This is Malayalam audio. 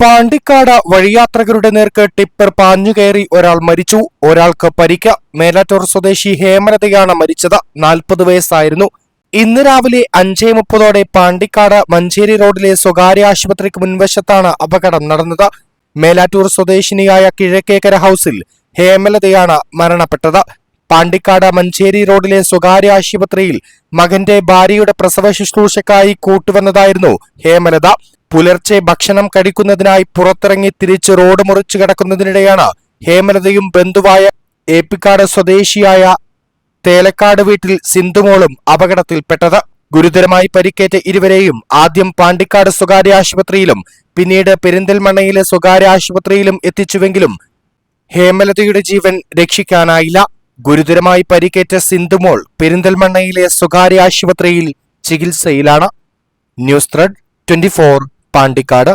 പാണ്ടിക്കാട് വഴിയാത്രകരുടെ നേർക്ക് ടിപ്പർ പാഞ്ഞുകയറി ഒരാൾ മരിച്ചു. ഒരാൾക്ക് പരിക്ക. മേലാറ്റൂർ സ്വദേശി ഹേമലതയാണ് മരിച്ചത്. നാൽപ്പത് വയസ്സായിരുന്നു. ഇന്ന് രാവിലെ അഞ്ചേ മുപ്പതോടെ പാണ്ടിക്കാട് മഞ്ചേരി റോഡിലെ സ്വകാര്യ ആശുപത്രിക്ക് മുൻവശത്താണ് അപകടം നടന്നത്. മേലാറ്റൂർ സ്വദേശിനിയായ കിഴക്കേക്കര ഹൌസിൽ ഹേമലതയാണ് മരണപ്പെട്ടത്. പാണ്ടിക്കാട് മഞ്ചേരി റോഡിലെ സ്വകാര്യ ആശുപത്രിയിൽ മകന്റെ ഭാര്യയുടെ പ്രസവ ശുശ്രൂഷക്കായി കൂട്ടുവന്നതായിരുന്നു ഹേമലത. പുലർച്ചെ ഭക്ഷണം കഴിക്കുന്നതിനായി പുറത്തിറങ്ങി തിരിച്ച് റോഡ് മുറിച്ചു കിടക്കുന്നതിനിടെയാണ് ഹേമലതയും ബന്ധുവായ ഏപ്പിക്കാട് സ്വദേശിയായ തേലക്കാട് വീട്ടിൽ സിന്ധുമോളും അപകടത്തിൽപ്പെട്ടത്. ഗുരുതരമായി പരിക്കേറ്റ ഇരുവരെയും ആദ്യം പാണ്ടിക്കാട് സ്വകാര്യ ആശുപത്രിയിലും പിന്നീട് പെരിന്തൽമണ്ണയിലെ സ്വകാര്യ ആശുപത്രിയിലും എത്തിച്ചുവെങ്കിലും ഹേമലതയുടെ ജീവൻ രക്ഷിക്കാനായില്ല. ഗുരുതരമായി പരിക്കേറ്റ സിന്ധുമോൾ പെരിന്തൽമണ്ണയിലെ സ്വകാര്യ ആശുപത്രിയിൽ ചികിത്സയിലാണ്. News thread twenty Pandikkad